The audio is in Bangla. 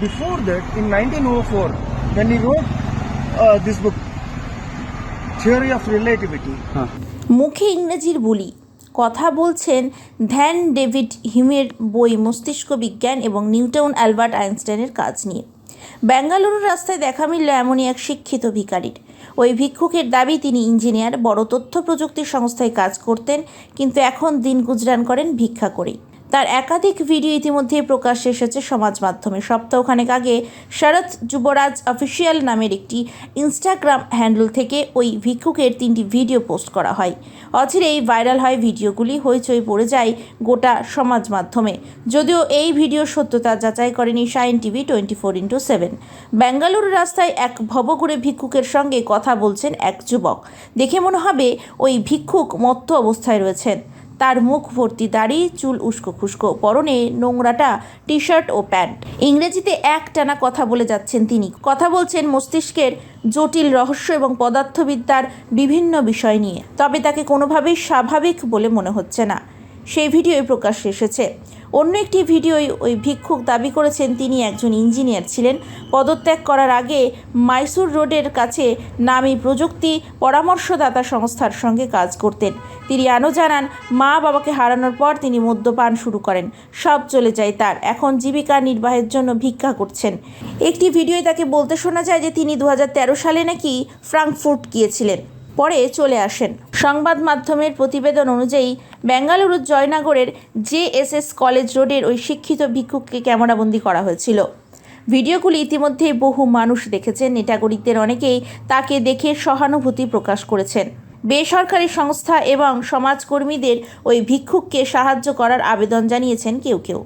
before that, in 1904, when he wrote uh, this book, Theory of Relativity, মুখে ইংরেজির বুলি কথা বলছেন ধ্যান ডেভিড হিমের বই মস্তিষ্ক বিজ্ঞান এবং নিউটাউন অ্যালবার্ট আইনস্টাইনের কাজ নিয়ে। বেঙ্গালুরুর রাস্তায় দেখা মিলল এমনই এক শিক্ষিত ভিখারির। ওই ভিক্ষুকের দাবি তিনি ইঞ্জিনিয়ার বড় তথ্য প্রযুক্তি সংস্থায় কাজ করতেন কিন্তু এখন দিন গুজরান করেন ভিক্ষা করেই। তার একাধিক ভিডিও ইতিমধ্যে প্রকাশ্যে এসেছে সমাজ মাধ্যমে। সপ্তাহখানেক আগে শরৎ যুবরাজ অফিসিয়াল নামের একটি ইনস্টাগ্রাম হ্যান্ডেল থেকে ওই ভিক্ষুকের তিনটি ভিডিও পোস্ট করা হয়। অচিরেই ভাইরাল হয় ভিডিওগুলি, হইচই পড়ে যায় গোটা সমাজ মাধ্যমে। যদিও এই ভিডিও সত্যতা যাচাই করেনি sign TV twenty four into seven Bengaluru রাস্তায় এক ভবঘুরে ভিক্ষুকের সঙ্গে কথা বলছেন এক যুবক। দেখে মনে হবে ওই ভিক্ষুক মত্ত অবস্থায় রয়েছেন। তার মুখ ভর্তি দাড়ি, চুল উস্কো খুস্কো, পরনে নোংরাটা টি শার্ট ও প্যান্ট। ইংরেজিতে এক টানা কথা বলে যাচ্ছেন তিনি। কথা বলছেন মস্তিষ্কের জটিল রহস্য এবং পদার্থবিদ্যার বিভিন্ন বিষয় নিয়ে। তবে তাকে কোনোভাবেই স্বাভাবিক বলে মনে হচ্ছে না। সেই ভিডিওই প্রকাশ এসেছে। অন্য একটি ভিডিওয় ওই ভিক্ষুক দাবি করেছেন তিনি একজন ইঞ্জিনিয়ার ছিলেন। পদত্যাগ করার আগে মাইসুর রোডের কাছে নামী প্রযুক্তি পরামর্শদাতা সংস্থার সঙ্গে কাজ করতেন। তিনি আরও জানান, মা বাবাকে হারানোর পর তিনি মদ্যপান শুরু করেন। সব চলে যায় তার। এখন জীবিকা নির্বাহের জন্য ভিক্ষা করছেন। একটি ভিডিওয় তাকে বলতে শোনা যায় যে তিনি দু হাজার তেরো সালে নাকি ফ্রাঙ্কফুর্ট গিয়েছিলেন। পরে চলে আসেন। সংবাদ মাধ্যমের প্রতিবেদন অনুযায়ী বেঙ্গালুরুর জয়নগরের জেএসএস কলেজ রোডের ওই শিক্ষিত ভিক্ষুককে ক্যামেরাবন্দি করা হয়েছিল। ভিডিওগুলি ইতিমধ্যে বহু মানুষ দেখেছেন। নেটাগরিকদের অনেকেই তাকে দেখে সহানুভূতি প্রকাশ করেছেন। বেসরকারি সংস্থা এবং সমাজকর্মীদের ওই ভিক্ষুককে সাহায্য করার আবেদন জানিয়েছেন কেউ কেউ।